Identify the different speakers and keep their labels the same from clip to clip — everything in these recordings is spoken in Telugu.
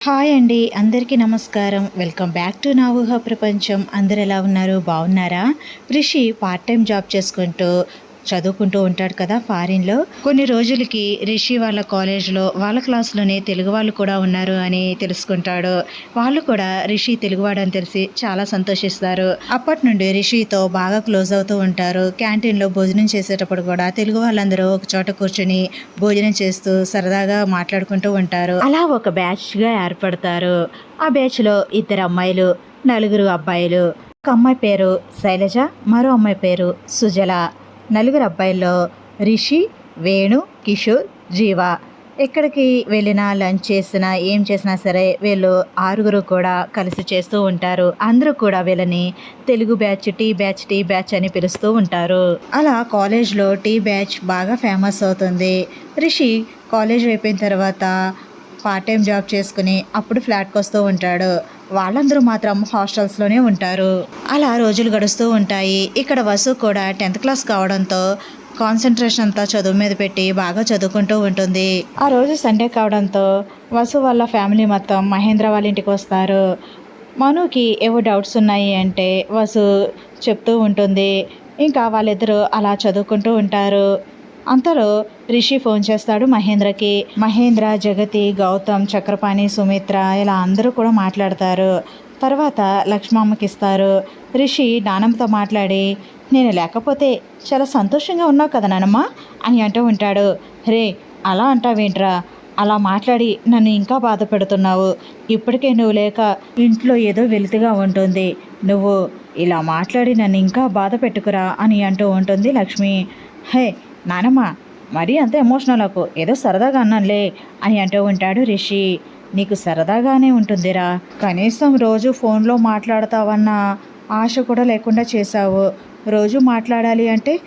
Speaker 1: హాయ్ అండి అందరికీ నమస్కారం. వెల్కమ్ బ్యాక్ టు నా ఊహ ప్రపంచం. అందరు ఎలా ఉన్నారు? బాగున్నారా? రిషి పార్ట్ టైం జాబ్ చేసుకుంటూ చదువుకుంటూ ఉంటాడు కదా ఫారిన్లో కొన్ని రోజులకి రిషి వాళ్ళ కాలేజ్లో వాళ్ళ క్లాస్లోనే తెలుగు వాళ్ళు కూడా ఉన్నారు అని తెలుసుకుంటాడు. వాళ్ళు కూడా రిషి తెలుగువాడు అని తెలిసి చాలా సంతోషిస్తారు. అప్పటి నుండి రిషితో బాగా క్లోజ్ అవుతూ ఉంటారు. క్యాంటీన్లో భోజనం చేసేటప్పుడు కూడా తెలుగు వాళ్ళందరూ ఒక చోట కూర్చొని భోజనం చేస్తూ సరదాగా మాట్లాడుకుంటూ ఉంటారు. అలా ఒక బ్యాచ్గా ఏర్పడతారు. ఆ బ్యాచ్లో ఇద్దరు అమ్మాయిలు నలుగురు అబ్బాయిలు. ఒక అమ్మాయి పేరు శైలజ మరో అమ్మాయి పేరు సుజల. నలుగురు అబ్బాయిల్లో రిషి వేణు కిషోర్ జీవ. ఎక్కడికి వెళ్ళినా లంచ్ చేసినా ఏం చేసినా సరే వీళ్ళు ఆరుగురు కూడా కలిసి చేస్తూ ఉంటారు. అందరూ కూడా వీళ్ళని Telugu batch T batch T batch అని పిలుస్తూ ఉంటారు. అలా కాలేజ్లో టీ బ్యాచ్ బాగా ఫేమస్ అవుతుంది. రిషి కాలేజ్ అయిపోయిన తర్వాత పార్ట్ టైం జాబ్ చేసుకుని అప్పుడు ఫ్లాట్కి వస్తూ ఉంటాడు. వాళ్ళందరూ మాత్రం హాస్టల్స్లోనే ఉంటారు. అలా రోజులు గడుస్తూ ఉంటాయి. ఇక్కడ వసు కూడా టెన్త్ క్లాస్ కావడంతో కాన్సన్ట్రేషన్ అంతా చదువు మీద పెట్టి బాగా చదువుకుంటూ ఉంటుంది. ఆ రోజు సండే కావడంతో వసు వాళ్ళ ఫ్యామిలీ మొత్తం మహేంద్ర వాళ్ళ ఇంటికి వస్తారు. మనుకి ఏవో డౌట్స్ ఉన్నాయి అంటే వసు చెప్తూ ఉంటుంది. ఇంకా వాళ్ళిద్దరూ అలా చదువుకుంటూ ఉంటారు. అంతలో రిషి ఫోన్ చేస్తాడు మహేంద్రకి. మహేంద్ర జగతి గౌతమ్ చక్రపాణి సుమిత్ర ఇలా అందరూ కూడా మాట్లాడతారు. తర్వాత లక్ష్మమ్మకి ఇస్తారు. రిషి నానమ్మతో మాట్లాడి నేను లేకపోతే చాలా సంతోషంగా ఉన్నావు కదా నానమ్మ అని అంటూ ఉంటాడు. రే అలా అంటావేంట్రా? అలా మాట్లాడి నన్ను ఇంకా బాధ పెడుతున్నావు. ఇప్పటికే నువ్వు లేక ఇంట్లో ఏదో వెలితిగా ఉంటుంది. నువ్వు ఇలా మాట్లాడి నన్ను ఇంకా బాధ పెట్టుకురా అని అంటూ ఉంటుంది లక్ష్మి. హే నానమ్మ మరీ అంత ఎమోషనల్ అకు ఏదో సరదాగా అన్నానులే అని అంటూ ఉంటాడు రిషి. నీకు సరదాగానే ఉంటుందిరా. కనీసం రోజు ఫోన్లో మాట్లాడతావన్న ఆశ కూడా లేకుండా చేశావు. రోజు మాట్లాడాలి అంటే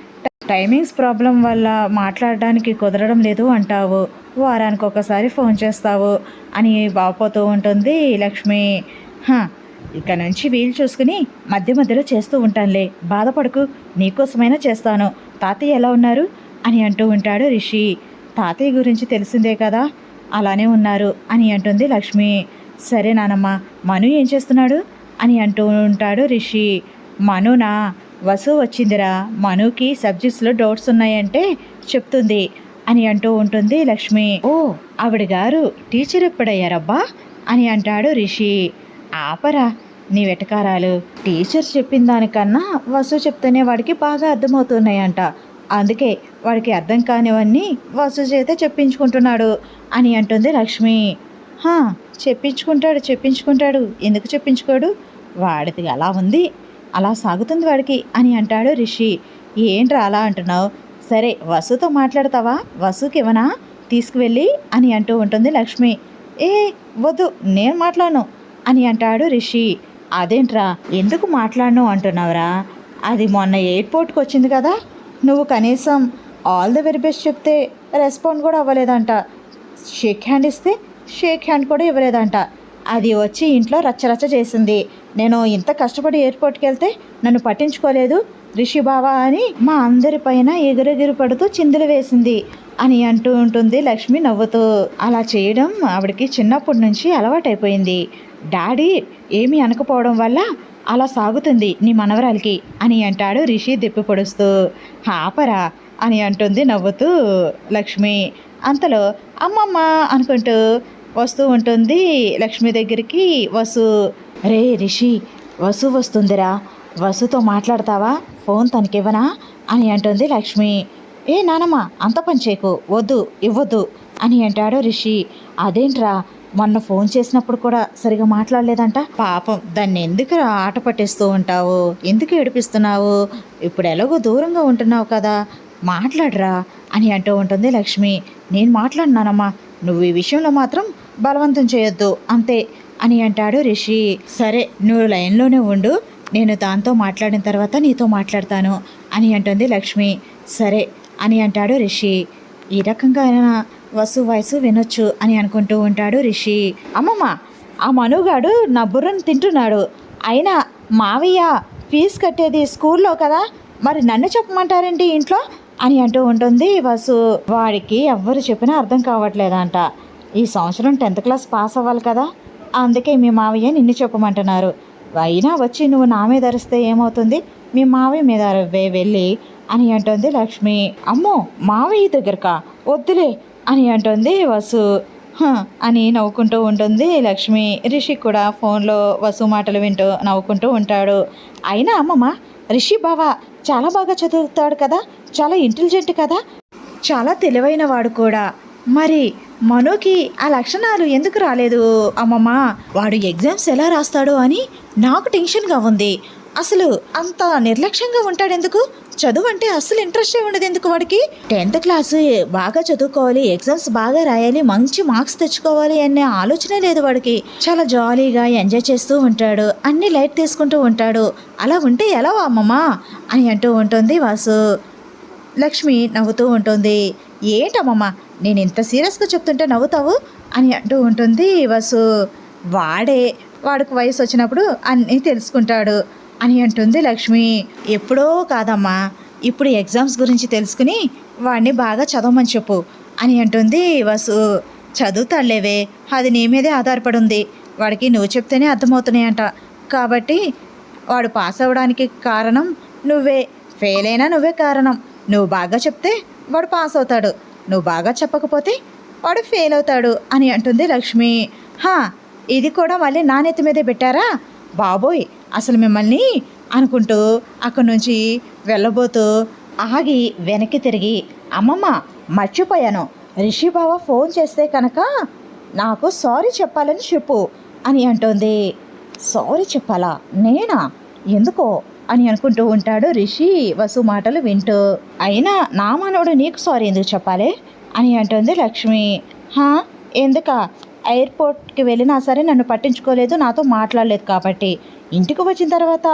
Speaker 1: టైమింగ్స్ ప్రాబ్లం వల్ల మాట్లాడడానికి కుదరడం లేదు అంటావు. వారానికి ఒకసారి ఫోన్ చేస్తావు అని బాపోతూ ఉంటుంది లక్ష్మి. హ, ఇక నుంచి వీలు చూసుకుని మధ్య మధ్యలో చేస్తూ ఉంటానులే. బాధపడకు నీకోసమైనా చేస్తాను. తాతయ్య ఎలా ఉన్నారు? అని అంటూ ఉంటాడు రిషి. తాతయ్య గురించి తెలిసిందే కదా అలానే ఉన్నారు అని అంటుంది లక్ష్మి. సరే నానమ్మ మను ఏం చేస్తున్నాడు? అని అంటూ ఉంటాడు రిషి. మనునా వసు వచ్చిందిరా. మనుకి సబ్జెక్ట్స్లో డౌట్స్ ఉన్నాయంటే చెప్తుంది అని అంటూ ఉంటుంది లక్ష్మి. ఓ. ఆవిడ గారు టీచర్ ఎప్పుడయ్యారబ్బా? అని అంటాడు రిషి. ఆపరా నీ వెటకారాలు. టీచర్ చెప్పిన దానికన్నా వసు చెప్తేనే వాడికి బాగా అర్థమవుతున్నాయంట. అందుకే వాడికి అర్థం కానివన్నీ వసు చేత చెప్పించుకుంటున్నాడు అని అంటుంది లక్ష్మి. హా చెప్పించుకుంటాడు చెప్పించుకుంటాడు. ఎందుకు చెప్పించుకోడు? వాడిది అలా ఉంది అలా సాగుతుంది వాడికి అని అంటాడు రిషి. ఏంట్రా అలా అంటున్నావు? సరే వసుతో మాట్లాడతావా? వసుకి ఇవ్వనా తీసుకువెళ్ళి అని అంటూ ఉంటుంది లక్ష్మి. ఏ వద్దు నేను మాట్లాడను అని అంటాడు రిషి. అదేంట్రా ఎందుకు మాట్లాడను అంటున్నావురా? అది మొన్న ఎయిర్పోర్ట్కి వచ్చింది కదా నువ్వు కనీసం ఆల్ ద వెరీ బెస్ట్ చెప్తే రెస్పాండ్ కూడా అవ్వలేదంట. షేక్ హ్యాండ్ ఇస్తే షేక్ హ్యాండ్ కూడా ఇవ్వలేదంట. అది వచ్చి ఇంట్లో రచ్చరచ్చ చేసింది. నేను ఇంత కష్టపడి ఎయిర్పోర్ట్కి వెళ్తే నన్ను పట్టించుకోలేదు. రిషి బావా అని మా అందరి పైన ఎగురెగురు పడుతూ చిందులు వేసింది అని అంటూ ఉంటుంది లక్ష్మి నవ్వుతూ. అలా చేయడం ఆవిడకి చిన్నప్పటి నుంచి అలవాటైపోయింది. డాడీ ఏమీ అనకపోవడం వల్ల అలా సాగుతుంది నీ మనవరాలకి అని అంటాడు రిషి దెప్పి పొడుస్తూ. హాపరా అని అంటుంది నవ్వుతూ లక్ష్మి. అంతలో అమ్మమ్మ అనుకుంటూ వస్తూ ఉంటుంది లక్ష్మి దగ్గరికి. వసు. రే రిషి వసు వస్తుందిరా. వసుతో మాట్లాడతావా? ఫోన్ తనకివ్వనా? అని అంటుంది లక్ష్మి. ఏ నానమ్మ అంత పని చేయకు. వద్దు ఇవ్వద్దు అని అంటాడు రిషి. అదేంట్రా? మొన్న ఫోన్ చేసినప్పుడు కూడా సరిగా మాట్లాడలేదంట. పాపం దాన్ని ఎందుకు ఆట పట్టేస్తూ ఉంటావు? ఎందుకు ఏడిపిస్తున్నావు? ఇప్పుడు ఎలాగో దూరంగా ఉంటున్నావు కదా మాట్లాడరా అని అంటూ ఉంటుంది లక్ష్మి. నేను మాట్లాడినానమ్మా నువ్వు ఈ విషయంలో మాత్రం బలవంతం చేయొద్దు అంతే అని అంటాడు రిషి. సరే నువ్వు లైన్లోనే ఉండు నేను దాంతో మాట్లాడిన తర్వాత నీతో మాట్లాడతాను అని అంటుంది లక్ష్మి. సరే అని అంటాడు రిషి. ఈ రకంగా అయినా వసు వయసు వినొచ్చు అని అనుకుంటూ ఉంటాడు రిషి. అమ్మమ్మ ఆ మనుగాడు నా బుర్రను తింటున్నాడు. అయినా మావయ్య ఫీజు కట్టేది స్కూల్లో కదా మరి నన్ను చెప్పమంటారేంటి ఇంట్లో? అని అంటూ ఉంటుంది వసు. వాడికి ఎవ్వరు చెప్పినా అర్థం కావట్లేదంట. ఈ సంవత్సరం టెన్త్ క్లాస్ పాస్ అవ్వాలి కదా అందుకే మీ మావయ్య నిన్ను చెప్పమంటున్నారు. అయినా వచ్చి నువ్వు నా మీద అరిస్తే ఏమవుతుంది? మీ మావయ్య మీద వెళ్ళి అని అంటుంది లక్ష్మి. అమ్మో మావయ్య దగ్గరకా? వద్దులే అని అంటుంది వసు. "హ" అని నవ్వుకుంటూ ఉంటుంది లక్ష్మి. రిషి కూడా ఫోన్లో వసు మాటలు వింటూ నవ్వుకుంటూ ఉంటాడు. అయినా అమ్మమ్మ రిషి బావ చాలా బాగా చదువుతాడు కదా? చాలా ఇంటెలిజెంట్ కదా? చాలా తెలివైన వాడు కూడా. మరి మనోకి ఆ లక్షణాలు ఎందుకు రాలేదు? అమ్మమ్మ వాడు ఎగ్జామ్స్ ఎలా రాస్తాడో అని నాకు టెన్షన్గా ఉంది. అసలు అంత నిర్లక్ష్యంగా ఉంటాడు ఎందుకు చదువు అంటే అసలు ఇంట్రెస్టే ఉండదు ఎందుకు వాడికి? టెన్త్ క్లాస్ బాగా చదువుకోవాలి ఎగ్జామ్స్ బాగా రాయాలి మంచి మార్క్స్ తెచ్చుకోవాలి అనే ఆలోచనే లేదు వాడికి. చాలా జాలీగా ఎంజాయ్ చేస్తూ ఉంటాడు అన్ని లైట్ తీసుకుంటూ ఉంటాడు. అలా ఉంటే ఎలా అమ్మమ్మ? అని అంటూ ఉంటుంది వాసు. లక్ష్మి నవ్వుతూ ఉంటుంది. ఏంటమ్మమ్మ నేను ఇంత సీరియస్గా చెప్తుంటే నవ్వుతావు? అని అంటూ ఉంటుంది వాసు. వాడే వాడికి వయసు వచ్చినప్పుడు అన్నీ తెలుసుకుంటాడు. అని అంటుంది లక్ష్మి. ఎప్పుడో కాదమ్మా ఇప్పుడు ఎగ్జామ్స్ గురించి తెలుసుకుని వాడిని బాగా చదవమని చెప్పు అని అంటుంది వసు. చదువుతాడులేవే అది నీ మీదే ఆధారపడి ఉంది వాడికి నువ్వు చెప్తేనే అర్థమవుతున్నాయంట. కాబట్టి వాడు పాస్ అవ్వడానికి కారణం నువ్వే. ఫెయిల్ అయినా నువ్వే కారణం. నువ్వు బాగా చెప్తే వాడు పాస్ అవుతాడు. నువ్వు బాగా చెప్పకపోతే వాడు ఫెయిల్ అవుతాడు అని అంటుంది లక్ష్మి. హా ఇది కూడా మళ్ళీ నా నెత్తి మీదే పెట్టారా? బాబోయ్ అసలు మిమ్మల్ని అనుకుంటూ అక్కడి నుంచి వెళ్ళబోతూ ఆగి వెనక్కి తిరిగి అమ్మమ్మ మర్చిపోయాను. రిషి బావ ఫోన్ చేస్తే కనుక నాకు సారీ చెప్పాలని చెప్పు అని అంటోంది. సారీ చెప్పాలా? నేనా? ఎందుకో? అని అనుకుంటూ ఉంటాడు రిషి వసు మాటలు వింటూ. అయినా నా మనవడు నీకు సారీ ఎందుకు చెప్పాలి? అని అంటుంది లక్ష్మి. హా ఎందుక? ఎయిర్పోర్ట్కి వెళ్ళినా సరే నన్ను పట్టించుకోలేదు నాతో మాట్లాడలేదు కాబట్టి. ఇంటికి వచ్చిన తర్వాత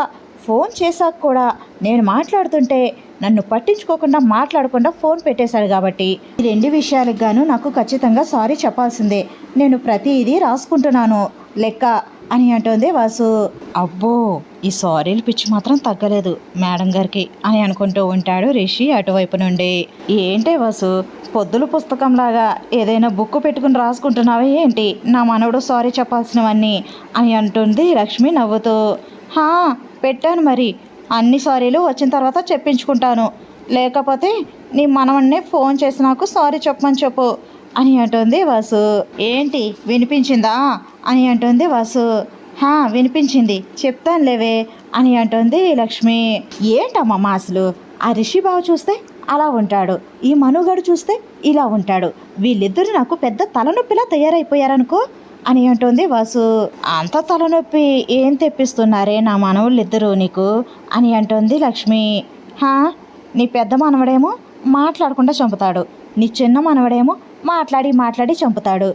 Speaker 1: ఫోన్ చేశాక కూడా నేను మాట్లాడుతుంటే నన్ను పట్టించుకోకుండా మాట్లాడకుండా ఫోన్ పెట్టేశాడు కాబట్టి ఈ రెండు విషయాలకు గాను నాకు ఖచ్చితంగా సారీ చెప్పాల్సిందే. నేను ప్రతిదీ రాసుకుంటున్నాను. లెక్క అని అంటుంది వాసు. అబ్బో ఈ సారీలు పిచ్చి మాత్రం తగ్గలేదు మేడం గారికి అని అనుకుంటూ ఉంటాడు రిషి అటువైపు నుండి. ఏంటే వాసు పొద్దుల పుస్తకంలాగా ఏదైనా బుక్ పెట్టుకుని రాసుకుంటున్నావా ఏంటి? నా మనవడు సారీ చెప్పాల్సినవన్నీ అని అంటుంది లక్ష్మి నవ్వుతూ. హా పెట్టాను మరి. అన్ని సారీలు వచ్చిన తర్వాత చెప్పించుకుంటాను. లేకపోతే నీ మనవన్నే ఫోన్ చేసి నాకు సారీ చెప్పమని చెప్పు. అని అంటుంది వాసు. ఏంటి? వినిపించిందా? అని అంటుంది వాసు. హా వినిపించింది. చెప్తాను లేవే అని అంటుంది లక్ష్మి. ఏంటమ్మమ్మ అసలు ఆ రిషి బావ చూస్తే అలా ఉంటాడు. ఈ మనుగడు చూస్తే ఇలా ఉంటాడు. వీళ్ళిద్దరు నాకు పెద్ద తలనొప్పిలా తయారైపోయారనుకో అని అంటుంది వాసు. అంత తలనొప్పి ఏం తెప్పిస్తున్నారే నా మనవుళ్ళిద్దరూ నీకు? అని అంటుంది లక్ష్మి. హా నీ పెద్ద మనవడేమో మాట్లాడకుండా చంపుతాడు. నీ చిన్న మనవడేమో మాట్లాడి మాట్లాడి చంపుతాడు.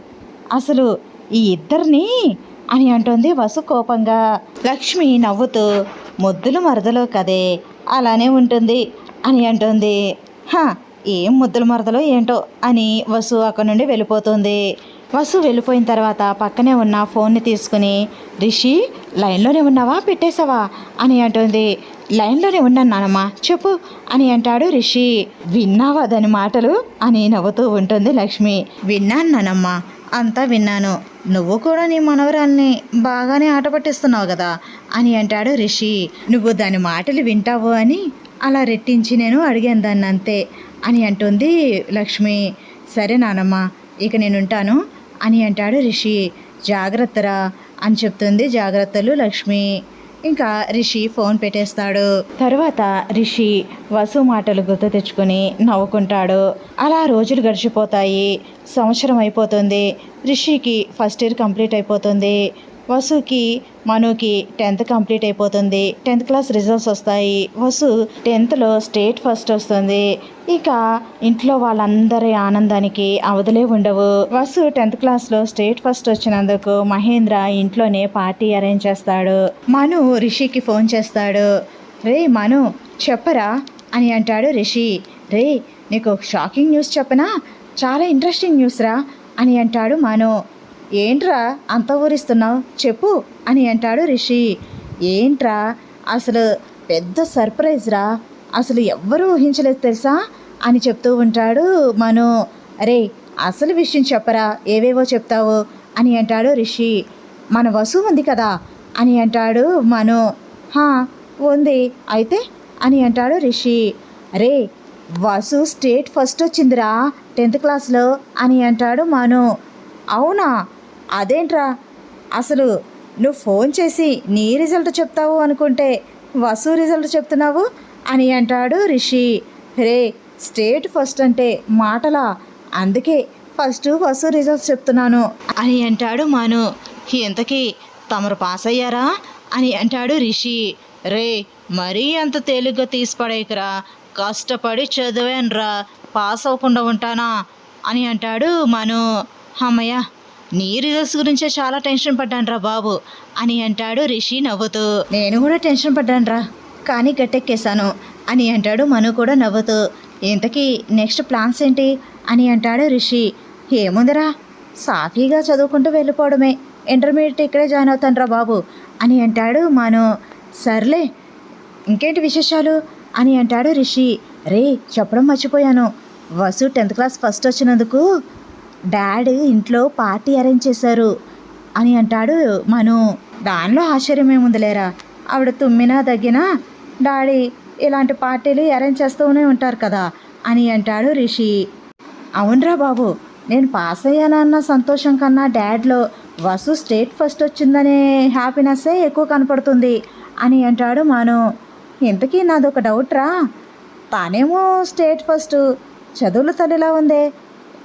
Speaker 1: అసలు ఈ ఇద్దరిని అని అంటుంది వసు కోపంగా. లక్ష్మి నవ్వుతూ ముద్దులు మరదలో కదే అలానే ఉంటుంది అని అంటుంది. హా ఏం ముద్దులు మరదలో ఏంటో అని వసు అక్కడి నుండి వెళ్ళిపోతుంది. వసు వెళ్ళిపోయిన తర్వాత పక్కనే ఉన్న ఫోన్ని తీసుకుని రిషి లైన్లోనే ఉన్నావా? పెట్టేశావా? అని అంటుంది. లైన్లోనే ఉన్నాను నానమ్మ. చెప్పు అని అంటాడు రిషి. విన్నావా దాని మాటలు? అని నవ్వుతూ ఉంటుంది లక్ష్మి. విన్నాను నానమ్మ. అంతా విన్నాను. నువ్వు కూడా నీ మనవరాల్ని బాగానే ఆట పట్టిస్తున్నావు కదా? అని అంటాడు రిషి. నువ్వు దాని మాటలు వింటావు అని అలా రెట్టించి నేను అడిగాను దాన్ని అంతే అని అంటుంది లక్ష్మి. సరే నానమ్మ ఇక నేను ఉంటాను అని అంటాడు రిషి. జాగ్రత్తరా అని చెప్తుంది జాగ్రత్తలు లక్ష్మి. ఇంకా రిషి ఫోన్ పెట్టేస్తాడు. తర్వాత రిషి వసు మాటలు గుర్తు తెచ్చుకొని నవ్వుకుంటాడు. అలా రోజులు గడిచిపోతాయి. సంవత్సరం అయిపోతుంది. రిషికి ఫస్ట్ ఇయర్ కంప్లీట్ అయిపోతుంది. వసుకి మనుకి టెన్త్ కంప్లీట్ అయిపోతుంది. టెన్త్ క్లాస్ రిజల్ట్స్ వస్తాయి. వసు టెన్త్లో స్టేట్ ఫస్ట్ వస్తుంది. ఇక ఇంట్లో వాళ్ళందరి ఆనందానికి అవధులే ఉండవు. వసు టెన్త్ క్లాస్లో స్టేట్ ఫస్ట్ వచ్చినందుకు మహేంద్ర ఇంట్లోనే పార్టీ అరేంజ్ చేస్తాడు. మను రిషికి ఫోన్ చేస్తాడు. రే మను చెప్పరా? అని అంటాడు రిషి. రే నీకు ఒక షాకింగ్ న్యూస్ చెప్పనా? చాలా ఇంట్రెస్టింగ్ న్యూస్ రా అని అంటాడు మను. ఏంట్రా అంత ఊరిస్తున్నావు? చెప్పు అని అంటాడు రిషి. ఏంట్రా? అసలు పెద్ద సర్ప్రైజ్ రా. అసలు ఎవ్వరూ ఊహించలేదు తెలుసా? అని చెప్తూ ఉంటాడు మను. అరే అసలు విషయం చెప్పరా? ఏవేవో చెప్తావు? అని అంటాడు రిషి. మన వసు ఉంది కదా? అని అంటాడు మను. హా ఉంది. అయితే? అని అంటాడు రిషి. రే వసు స్టేట్ ఫస్ట్ వచ్చిందిరా టెన్త్ క్లాస్లో అని అంటాడు మను. అవునా? అదేంట్రా? అసలు నువ్వు ఫోన్ చేసి నీ రిజల్ట్ చెప్తావు అనుకుంటే వసు రిజల్ట్ చెప్తున్నావు? అని అంటాడు రిషి. రే స్టేట్ ఫస్ట్ అంటే మాటలా? అందుకే ఫస్ట్ వసు రిజల్ట్స్ చెప్తున్నాను అని అంటాడు మాను. ఇంతకీ తమరు పాస్ అయ్యారా అని అంటాడు రిషి. రే మరీ అంత తేలిగ్గా తీసిపడేకరా. కష్టపడి చదివానురా. పాస్ అవ్వకుండా ఉంటానా? అని అంటాడు మను. అమ్మయ్య నీ రిజల్ట్స్ గురించే చాలా టెన్షన్ పడ్డానురా బాబు అని అంటాడు రిషి నవ్వుతూ. నేను కూడా టెన్షన్ పడ్డానురా కానీ గట్టెక్కేశాను అని అంటాడు మను కూడా నవ్వుతూ. ఇంతకీ నెక్స్ట్ ప్లాన్స్ ఏంటి అని అంటాడు రిషి. ఏముందిరా సాఫీగా చదువుకుంటూ వెళ్ళిపోవడమే ఇంటర్మీడియట్ ఇక్కడే జాయిన్ అవుతానురా బాబు అని అంటాడు మను. సర్లే ఇంకేంటి విశేషాలు అని అంటాడు రిషి. రే చెప్పడం మర్చిపోయాను. వసు టెన్త్ క్లాస్ ఫస్ట్ వచ్చినందుకు డాడ్ ఇంట్లో పార్టీ అరేంజ్ చేశారు అని అంటాడు మను. దానిలో ఆశ్చర్యం ఏముందిలేరా? ఆవిడ తుమ్మినా తగ్గినా డాడీ ఇలాంటి పార్టీలు అరేంజ్ చేస్తూనే ఉంటారు కదా అని అంటాడు రిషి. అవునరా బాబు నేను పాస్ అయ్యానన్న సంతోషం కన్నా డాడ్లో వసు స్టేట్ ఫస్ట్ వచ్చిందనే హ్యాపీనెస్సే ఎక్కువ కనపడుతుంది అని అంటాడు మాను. ఇంతకీ నాదొక డౌట్ రా తానేమో స్టేట్ ఫస్ట్ చదువుల తల్లిలా ఉందే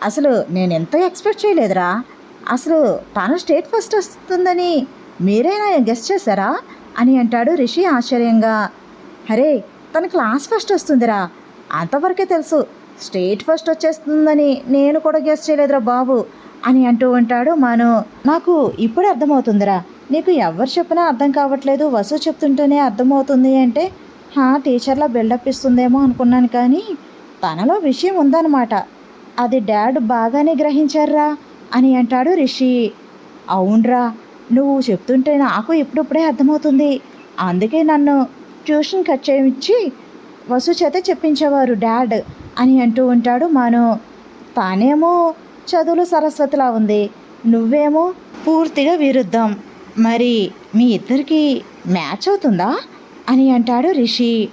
Speaker 1: అసలు నేను ఎంత ఎక్స్పెక్ట్ చేయలేదురా. అసలు తాను స్టేట్ ఫస్ట్ వస్తుందని మీరైనా గెస్ట్ చేశారా? అని అంటాడు రిషి ఆశ్చర్యంగా. అరే తన క్లాస్ ఫస్ట్ వస్తుందిరా. అంతవరకే తెలుసు. స్టేట్ ఫస్ట్ వచ్చేస్తుందని నేను కూడా గెస్ట్ చేయలేదురా బాబు అని అంటూ ఉంటాడు మాను. నాకు ఇప్పుడు అర్థమవుతుందిరా. నీకు ఎవరు చెప్పినా అర్థం కావట్లేదు. వసు చెప్తుంటేనే అర్థమవుతుంది అంటే హా టీచర్లా బిల్డప్ ఇస్తుందేమో అనుకున్నాను కానీ తనలో విషయం ఉందన్నమాట. అది డాడ్ బాగానే గ్రహించారా అని అంటాడు రిషి. అవునరా నువ్వు చెప్తుంటే నాకు ఇప్పుడిప్పుడే అర్థమవుతుంది. అందుకే నన్ను ట్యూషన్ కట్ చేయించి వసు చేత చెప్పించేవారు డాడ్ అని అంటూ ఉంటాడు మాను. తానేమో చదువులు సరస్వతిలా ఉంది. నువ్వేమో పూర్తిగా విరుద్ధం. మరి మీ ఇద్దరికి మ్యాచ్ అవుతుందా? అని అంటాడు రిషి.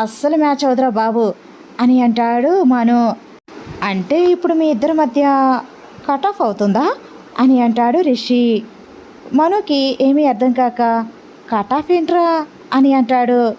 Speaker 1: అస్సలు మ్యాచ్ అవుతురా బాబు అని అంటాడు మాను. అంటే ఇప్పుడు మీ ఇద్దరి మధ్య కట్ ఆఫ్ అవుతుందా? అని అంటాడు రిషి. మనుకి ఏమీ అర్థం కాక కట్ ఆఫ్ ఏంట్రా? అని అంటాడు.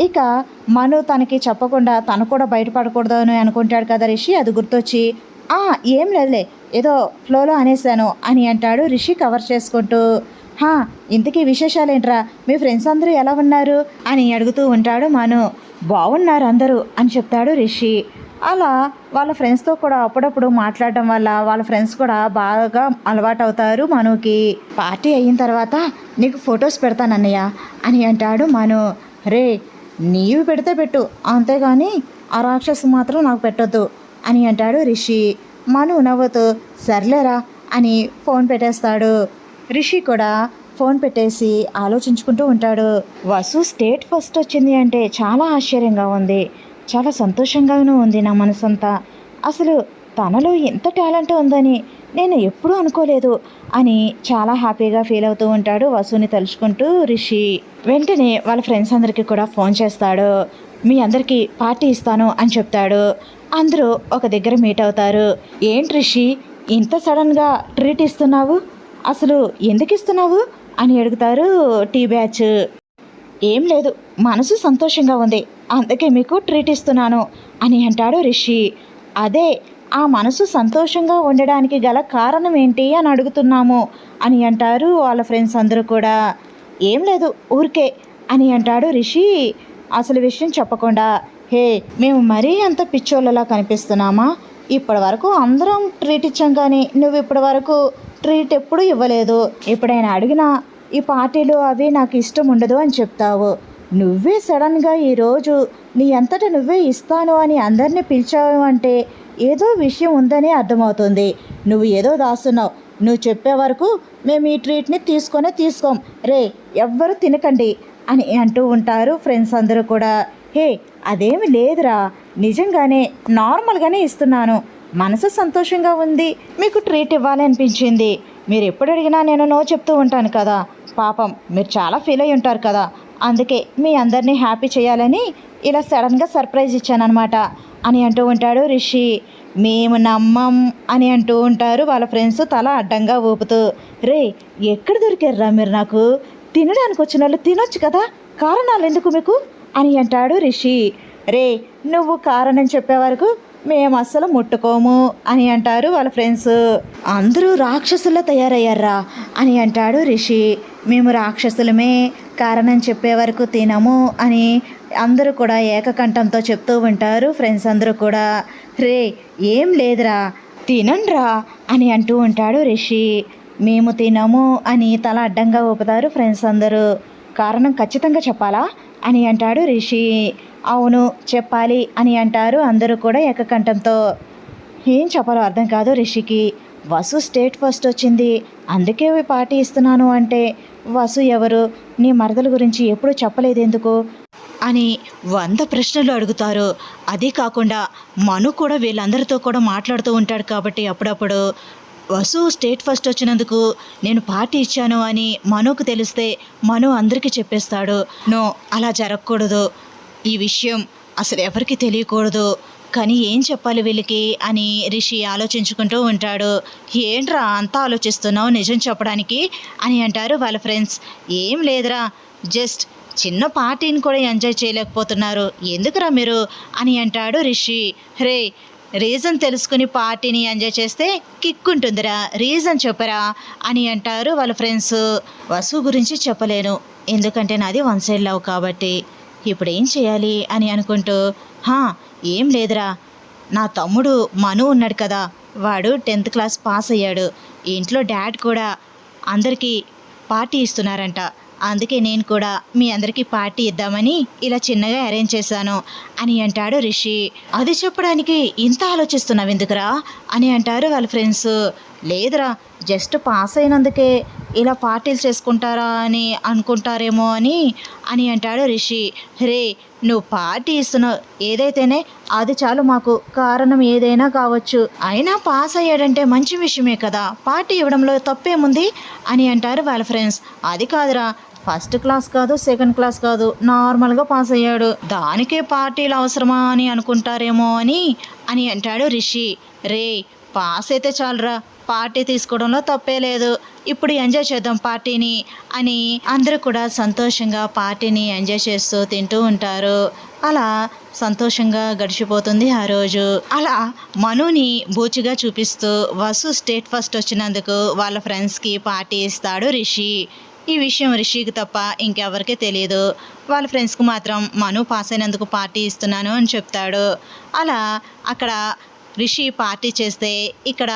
Speaker 1: ఇక మను తనకి చెప్పకుండా తను కూడా బయటపడకూడదు అని అనుకుంటాడు కదా రిషి అది గుర్తొచ్చి. "ఆ, ఏం లేదులే ఏదో ఫ్లోలో అనేసాను అని అంటాడు రిషి కవర్ చేసుకుంటూ. హా ఇంతకీ విశేషాలేంట్రా? మీ ఫ్రెండ్స్ అందరూ ఎలా ఉన్నారు? అని అడుగుతూ ఉంటాడు మను. బాగున్నారు అందరూ అని చెప్తాడు రిషి. అలా వాళ్ళ ఫ్రెండ్స్తో కూడా అప్పుడప్పుడు మాట్లాడడం వల్ల వాళ్ళ ఫ్రెండ్స్ కూడా బాగా అలవాటు అవుతారు మనుకి. పార్టీ అయిన తర్వాత నీకు ఫొటోస్ పెడతానన్నయ్య అని అంటాడు మను. రే నీవు పెడితే పెట్టు. అంతేగాని ఆ రాక్షసు మాత్రం నాకు పెట్టొద్దు అని అంటాడు రిషి. మను నవ్వుతూ సర్లేరా అని ఫోన్ పెట్టేస్తాడు. రిషి కూడా ఫోన్ పెట్టేసి ఆలోచించుకుంటూ ఉంటాడు. వసు స్టేట్ ఫస్ట్ వచ్చింది అంటే చాలా ఆశ్చర్యంగా ఉంది. చాలా సంతోషంగానూ ఉంది నా మనసంతా. అసలు తనలో ఎంత టాలెంట్ ఉందని నేను ఎప్పుడూ అనుకోలేదు అని చాలా హ్యాపీగా ఫీల్ అవుతూ ఉంటాడు వసుని తలుచుకుంటూ రిషి. వెంటనే వాళ్ళ ఫ్రెండ్స్ అందరికీ కూడా ఫోన్ చేస్తాడు. మీ అందరికీ పార్టీ ఇస్తాను అని చెప్తాడు. అందరూ ఒక దగ్గర మీట్ అవుతారు. ఏంటి రిషి ఇంత సడన్గా ట్రీట్ ఇస్తున్నావు? అసలు ఎందుకు ఇస్తున్నావు? అని అడుగుతారు టీ బ్యాచ్. ఏం లేదు మనసు సంతోషంగా ఉంది. అందుకే మీకు ట్రీట్ ఇస్తున్నాను అని అంటాడు రిషి. అదే ఆ మనసు సంతోషంగా ఉండడానికి గల కారణం ఏంటి అని అడుగుతున్నాము అని అంటారు వాళ్ళ ఫ్రెండ్స్ అందరూ కూడా. ఏం లేదు ఊరికే అని అంటాడు రిషి. అసలు విషయం చెప్పకుండా హే మేము మరీ అంత పిచ్చోళ్ళలా కనిపిస్తున్నామా? ఇప్పటి వరకు అందరం ట్రీట్ ఇచ్చాం కానీ నువ్వు ఇప్పటి వరకు ట్రీట్ ఎప్పుడు ఇవ్వలేదు. ఎప్పుడైనా అడిగినా ఈ పార్టీలు అవి నాకు ఇష్టం ఉండదు అని చెప్తావు. నువ్వే సడన్గా ఈరోజు నీ అంతటా నువ్వే ఇస్తాను అని అందరినీ పిలిచావు అంటే ఏదో విషయం ఉందని అర్థమవుతుంది. నువ్వు ఏదో దాస్తున్నావు. నువ్వు చెప్పే వరకు మేము ఈ ట్రీట్ని తీసుకొనే తీసుకోం. రే ఎవ్వరు తినకండి అని అంటూ ఉంటారు ఫ్రెండ్స్ అందరూ కూడా. హే అదేమి లేదురా. నిజంగానే నార్మల్గానే ఇస్తున్నాను. మనసు సంతోషంగా ఉంది. మీకు ట్రీట్ ఇవ్వాలి అనిపించింది. మీరు ఎప్పుడు అడిగినా నేను నో చెప్తూ ఉంటాను కదా. పాపం మీరు చాలా ఫీల్ అయి ఉంటారు కదా. అందుకే మీ అందరినీ హ్యాపీ చేయాలని ఇలా సడన్గా సర్ప్రైజ్ ఇచ్చానమాట అని అంటూ ఉంటాడు రిషి. మేము నమ్మం అని అంటూ ఉంటారు వాళ్ళ ఫ్రెండ్స్ తల అడ్డంగా ఊపుతూ. రే ఎక్కడ దొరికారురా మీరు నాకు? తినడానికి వచ్చిన వాళ్ళు తినొచ్చు కదా కారణాలు ఎందుకు మీకు? అని అంటాడు రిషి. రే నువ్వు కారణం చెప్పే వరకు మేము అస్సలు ముట్టుకోము అని అంటారు వాళ్ళ ఫ్రెండ్స్. అందరూ రాక్షసుల్లో తయారయ్యారా అని అంటాడు రిషి. మేము రాక్షసులమే కారణం చెప్పే వరకు తినము అని అందరూ కూడా ఏకకంఠంతో చెప్తూ ఉంటారు. ఫ్రెండ్స్ అందరూ కూడా రే ఏం లేదురా తినండ్రా అని అంటూ ఉంటాడు రిషి. మేము తినము అని తల అడ్డంగా ఊపుతారు ఫ్రెండ్స్ అందరూ. కారణం ఖచ్చితంగా చెప్పాలా? అని అంటాడు రిషి. అవును చెప్పాలి అని అంటారు అందరూ కూడా ఏకకంఠంతో. ఏం చెప్పాలో అర్థం కాదు రిషికి. వసు స్టేట్ ఫస్ట్ వచ్చింది. అందుకే పార్టీ ఇస్తున్నాను అంటే వసు ఎవరు? నీ మరదల గురించి ఎప్పుడు చెప్పలేదు ఎందుకు అని వంద ప్రశ్నలు అడుగుతారు. అదే కాకుండా మను కూడా వీళ్ళందరితో కూడా మాట్లాడుతూ ఉంటాడు కాబట్టి అప్పుడప్పుడు వసు స్టేట్ ఫస్ట్ వచ్చినందుకు నేను పార్టీ ఇచ్చాను అని మనుకు తెలిస్తే మను అందరికీ చెప్పేస్తాడు. నో అలా జరగకూడదు. ఈ విషయం అసలు ఎవరికి తెలియకూడదు. కానీ ఏం చెప్పాలి వీళ్ళకి అని రిషి ఆలోచించుకుంటూ ఉంటాడు. ఏంట్రా అంతా ఆలోచిస్తున్నావు నిజం చెప్పడానికి అని అంటారు వాళ్ళ ఫ్రెండ్స్. ఏం లేదురా జస్ట్ చిన్న పార్టీని కూడా ఎంజాయ్ చేయలేకపోతున్నారు. ఎందుకురా మీరు అని అంటాడు రిషి. రే రీజన్ తెలుసుకుని పార్టీని ఎంజాయ్ చేస్తే కిక్ ఉంటుందిరా రీజన్ చెప్పరా అని అంటారు వాళ్ళ ఫ్రెండ్స్. వసు గురించి చెప్పలేను ఎందుకంటే నాది వన్ సైడ్ లవ్ కాబట్టి. ఇప్పుడు ఏం చేయాలి అని అనుకుంటూ హా ఏం లేదురా. నా తమ్ముడు మను ఉన్నాడు కదా వాడు టెన్త్ క్లాస్ పాస్ అయ్యాడు. ఇంట్లో డాడ్ కూడా అందరికీ పార్టీ ఇస్తున్నారంట. అందుకే నేను కూడా మీ అందరికీ పార్టీ ఇద్దామని ఇలా చిన్నగా అరేంజ్ చేశాను అని అంటాడు రిషి. అది చెప్పడానికి ఇంత ఆలోచిస్తున్నావు ఎందుకురా అని అంటారు వాళ్ళ ఫ్రెండ్స్. లేదురా జస్ట్ పాస్ అయినందుకే ఇలా పార్టీలు చేసుకుంటారా అని అనుకుంటారేమో అని అని అంటాడు రిషి. రే నువ్వు పార్టీ ఇస్తున్నావు. ఏదైతేనే అది చాలు మాకు. కారణం ఏదైనా కావచ్చు. అయినా పాస్ అయ్యాడంటే మంచి విషయమే కదా. పార్టీ ఇవ్వడంలో తప్పేముంది? అని అంటారు వాళ్ళ ఫ్రెండ్స్. అది కాదురా. ఫస్ట్ క్లాస్ కాదు సెకండ్ క్లాస్ కాదు. నార్మల్గా పాస్ అయ్యాడు. దానికే పార్టీలు అవసరమా అని అనుకుంటారేమో అని అని అంటాడు రిషి. రే పాస్ అయితే చాలురా. పార్టీ తీసుకోవడంలో తప్పే లేదు. ఇప్పుడు ఎంజాయ్ చేద్దాం పార్టీని అని అందరూ కూడా సంతోషంగా పార్టీని ఎంజాయ్ చేస్తూ తింటూ ఉంటారు. అలా సంతోషంగా గడిచిపోతుంది ఆ రోజు. అలా మనుని బూచిగా చూపిస్తూ వసు స్టేట్ ఫస్ట్ వచ్చినందుకు వాళ్ళ ఫ్రెండ్స్కి పార్టీ ఇస్తాడు రిషి. ఈ విషయం రిషికి తప్ప ఇంకెవరికీ తెలియదు వాళ్ళ ఫ్రెండ్స్కి మాత్రం మను పాస్ అయినందుకు పార్టీ ఇస్తున్నాను అని చెప్తాడు. అలా అక్కడ రిషి పార్టీ చేస్తే ఇక్కడ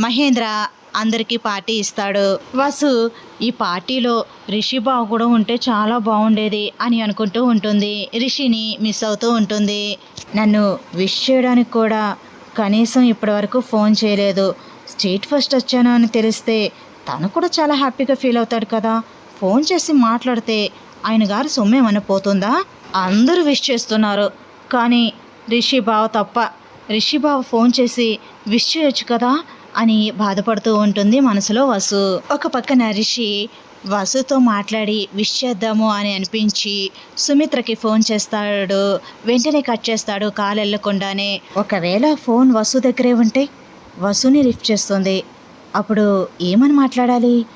Speaker 1: మహేంద్ర అందరికీ పార్టీ ఇస్తాడు. వసు ఈ పార్టీలో రిషి బావ కూడా ఉంటే చాలా బాగుండేది అని అనుకుంటూ ఉంటుంది. రిషిని మిస్ అవుతూ ఉంటుంది. నన్ను విష్ చేయడానికి కూడా కనీసం ఇప్పటివరకు ఫోన్ చేయలేదు. స్టేట్ ఫస్ట్ వచ్చాను అని తెలిస్తే తను కూడా చాలా హ్యాపీగా ఫీల్ అవుతాడు కదా. ఫోన్ చేసి మాట్లాడితే ఆయన గారు సొమ్మేమని పోతుందా? అందరూ విష్ చేస్తున్నారు. కానీ రిషి బావ తప్ప రిషి బావ ఫోన్ చేసి విష్ చేయొచ్చు కదా? అని బాధపడుతూ ఉంటుంది మనసులో వసు. ఒక పక్కన రిషి వసుతో మాట్లాడి విష్ చేద్దాము అని అనిపించి సుమిత్రకి ఫోన్ చేస్తాడు. వెంటనే కట్ చేస్తాడు కాలు వెళ్ళకుండానే. ఒకవేళ ఫోన్ వసు దగ్గరే ఉంటే వసుని లిఫ్ట్ చేస్తుంది. అప్పుడు ఏమని మాట్లాడాలి?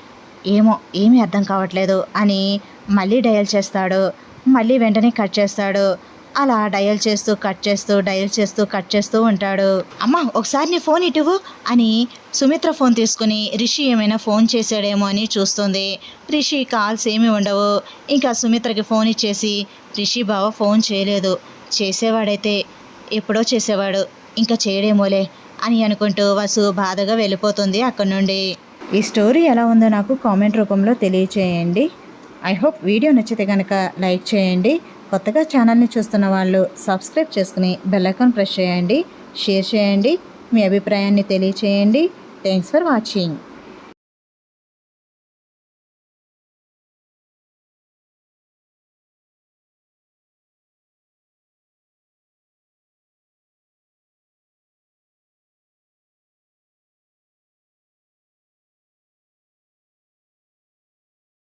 Speaker 1: ఏమో ఏమీ అర్థం కావట్లేదు అని మళ్ళీ డయల్ చేస్తాడు. మళ్ళీ వెంటనే కట్ చేస్తాడు. అలా డయల్ చేస్తూ కట్ చేస్తూ డయల్ చేస్తూ కట్ చేస్తూ ఉంటాడు. అమ్మ ఒకసారి నీ ఫోన్ ఇటువు అని సుమిత్ర ఫోన్ తీసుకుని రిషి ఏమైనా ఫోన్ చేశాడేమో అని చూస్తుంది. రిషి కాల్స్ ఏమీ ఉండవు. ఇంకా సుమిత్రకి ఫోన్ ఇచ్చేసి రిషి బావ ఫోన్ చేయలేదు. చేసేవాడైతే ఎప్పుడో చేసేవాడు. ఇంకా చేయడేమోలే అని అనుకుంటూ వసు బాధగా వెళ్ళిపోతుంది అక్కడి నుండి. ఈ స్టోరీ ఎలా ఉందో నాకు కామెంట్ రూపంలో తెలియచేయండి. ఐ హోప్ వీడియో నచ్చితే కనుక లైక్ చేయండి. కొత్తగా ఛానల్ని చూస్తున్న వాళ్ళు సబ్స్క్రైబ్ చేసుకుని బెల్ ప్రెస్ చేయండి షేర్ చేయండి మీ అభిప్రాయాన్ని తెలియచేయండి. Thanks for watching